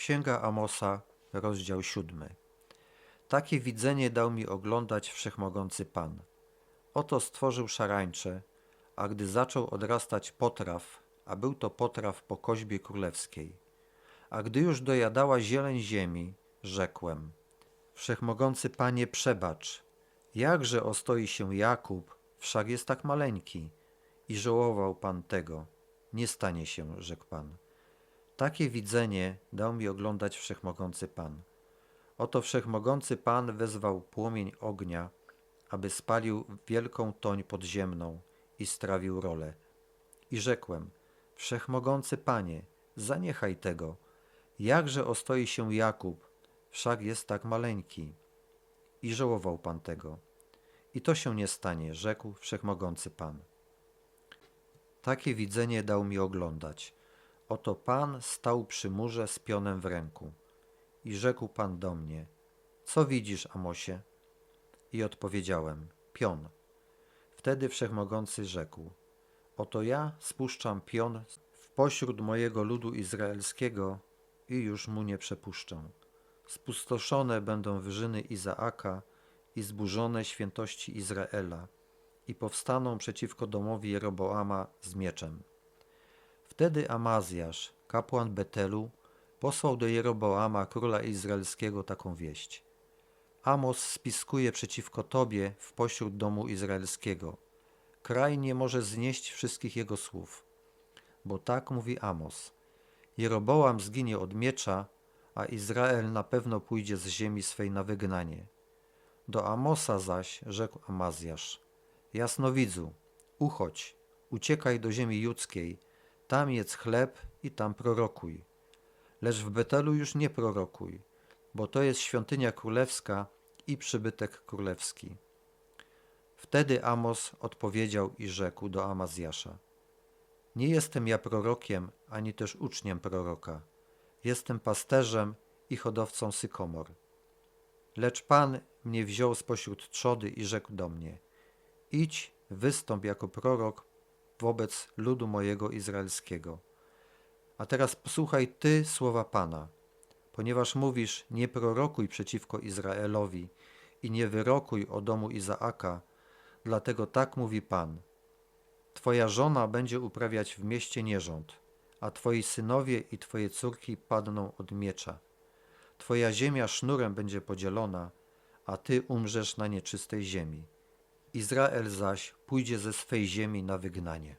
Księga Amosa, rozdział siódmy. Takie widzenie dał mi oglądać wszechmogący Pan. Oto stworzył szarańcze, a gdy zaczął odrastać potraw, a był to potraw po koźbie królewskiej, a gdy już dojadała zieleń ziemi, rzekłem: Wszechmogący Panie, przebacz, jakże ostoi się Jakub, wszak jest tak maleńki. I żałował Pan tego. Nie stanie się, rzekł Pan. Takie widzenie dał mi oglądać wszechmogący Pan. Oto wszechmogący Pan wezwał płomień ognia, aby spalił wielką toń podziemną i strawił rolę. I rzekłem, wszechmogący Panie, zaniechaj tego. Jakże ostoi się Jakub, wszak jest tak maleńki. I żałował Pan tego. I to się nie stanie, rzekł wszechmogący Pan. Takie widzenie dał mi oglądać. Oto Pan stał przy murze z pionem w ręku. I rzekł Pan do mnie, co widzisz, Amosie? I odpowiedziałem, pion. Wtedy Wszechmogący rzekł, oto ja spuszczam pion w pośród mojego ludu izraelskiego i już mu nie przepuszczę. Spustoszone będą wyżyny Izaaka i zburzone świętości Izraela i powstaną przeciwko domowi Jeroboama z mieczem. Wtedy Amazjasz, kapłan Betelu, posłał do Jeroboama, króla izraelskiego, taką wieść. Amos spiskuje przeciwko tobie w pośród domu izraelskiego. Kraj nie może znieść wszystkich jego słów. Bo tak mówi Amos. Jeroboam zginie od miecza, a Izrael na pewno pójdzie z ziemi swej na wygnanie. Do Amosa zaś rzekł Amazjasz. Jasnowidzu, uchodź, uciekaj do ziemi judzkiej, tam jedz chleb i tam prorokuj. Lecz w Betelu już nie prorokuj, bo to jest świątynia królewska i przybytek królewski. Wtedy Amos odpowiedział i rzekł do Amazjasza: Nie jestem ja prorokiem, ani też uczniem proroka. Jestem pasterzem i hodowcą sykomor. Lecz Pan mnie wziął spośród trzody i rzekł do mnie: Idź, wystąp jako prorok wobec ludu mojego izraelskiego. A teraz posłuchaj ty słowa Pana, ponieważ mówisz: Nie prorokuj przeciwko Izraelowi i nie wyrokuj o domu Izaaka, dlatego tak mówi Pan. Twoja żona będzie uprawiać w mieście nierząd, a twoi synowie i twoje córki padną od miecza. Twoja ziemia sznurem będzie podzielona, a ty umrzesz na nieczystej ziemi. Izrael zaś pójdzie ze swej ziemi na wygnanie.